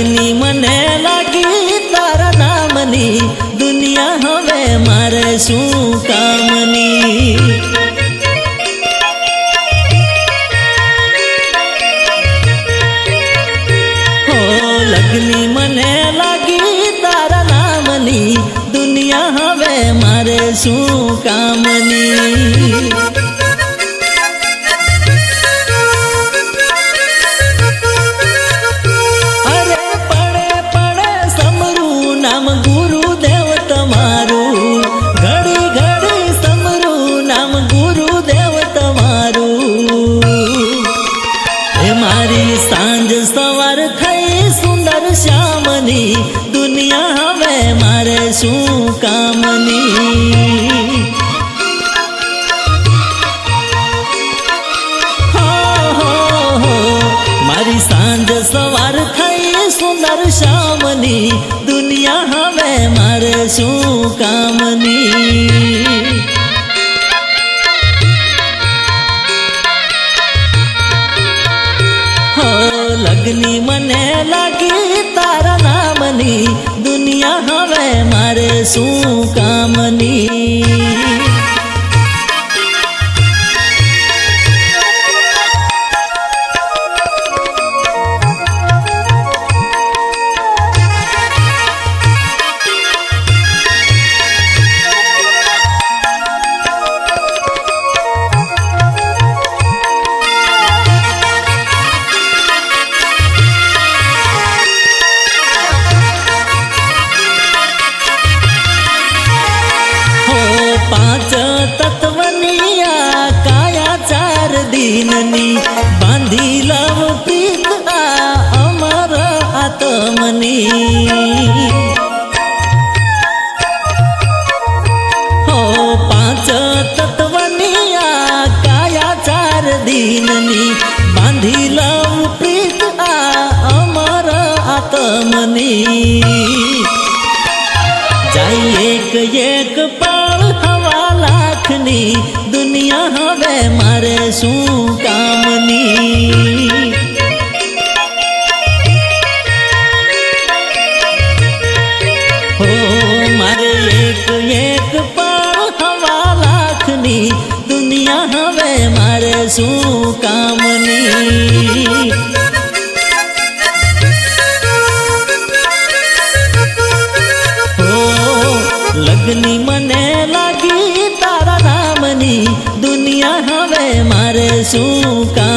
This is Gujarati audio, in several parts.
લગ્ની મને લાગી તારા નામની. દુનિયા હવે મારે શું કામની? હો, લગ્ની મને લાગી તારા નામની. દુનિયા હવે મારે શું કામની? નામ ગુરુદેવ તમારું ઘડી ઘડી સમરું નામ ગુરુદેવ તમારું એ મારી સાંજ સવાર થઈ સુંદર શ્યામની, દુનિયા હવે મારે શું કામની. મારી સાંજ સવાર થઈ સુંદર શ્યામની લગ્ની મને લાગી તારા નામની. દુનિયા હવે મારે શું કામની? તત્વની આ કાયા ચાર દિનની બાંધી લાવ પ્રીત આ અમર આત્મની હો પાંચ તત્વની આ કાયા ચાર દિનની બાંધી લવ પ્રીત મારે શું કામની? લગ્ની મને લાગી તારા નામની દુનિયા હવે મારે શું કામની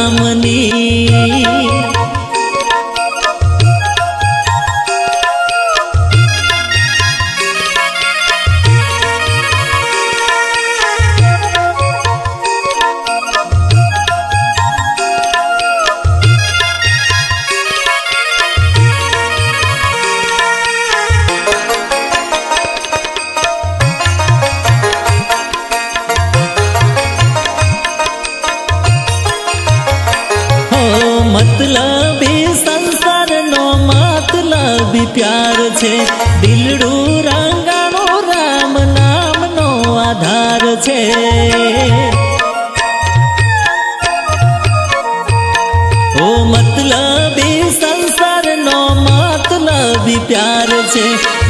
પ્યાર છે. દિલડું રાંગાણો રામ નામનો આધાર છે. ઓ મતલબી સંસારનો મતલબી પ્યાર છે.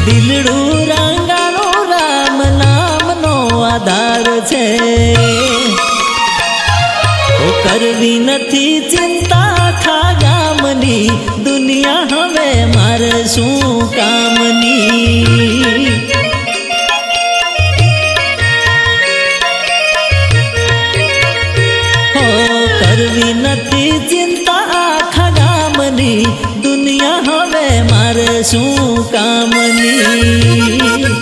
દિલડું રાંગાણો રામ નામનો આધાર છે. કરવી નથી ચિંતા આખા ગામની દુનિયા હવે મારે શું કામની? હો, કરવી નથી ચિંતા આખા ગામની, દુનિયા હવે મારે શું કામની?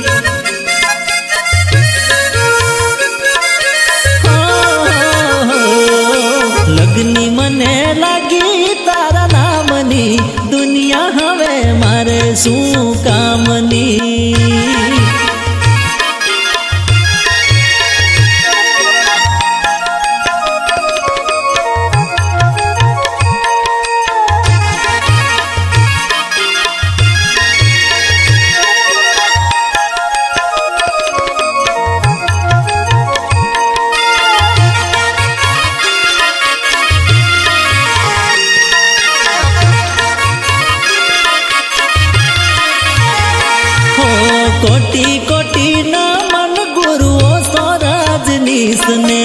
કોટી કોટી ના મન ગુરુઓ સ્વરાજનીશને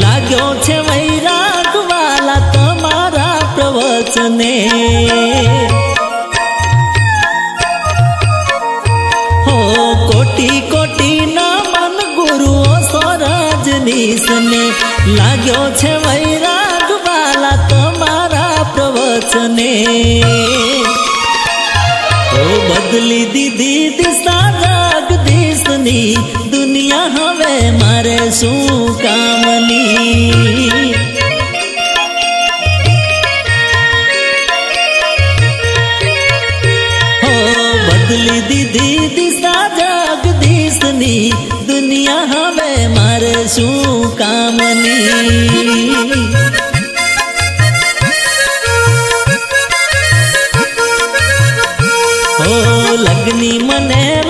લાગ્યો છે વૈરાગ વાલા તમારા પ્રવચને. હો કોટી કોટી ના મન ગુરુઓ સ્વરાજનીશને લાગ્યો છે વૈરાગ વાલા તમારા પ્રવચને. બદલી દીધી દિશા જગદીશની દુનિયા હવે મારે શું કામની? હો, બદલી દીધી દિશા જગદીશની, દુનિયા હવે મારે શું કામની? લગ્ની મને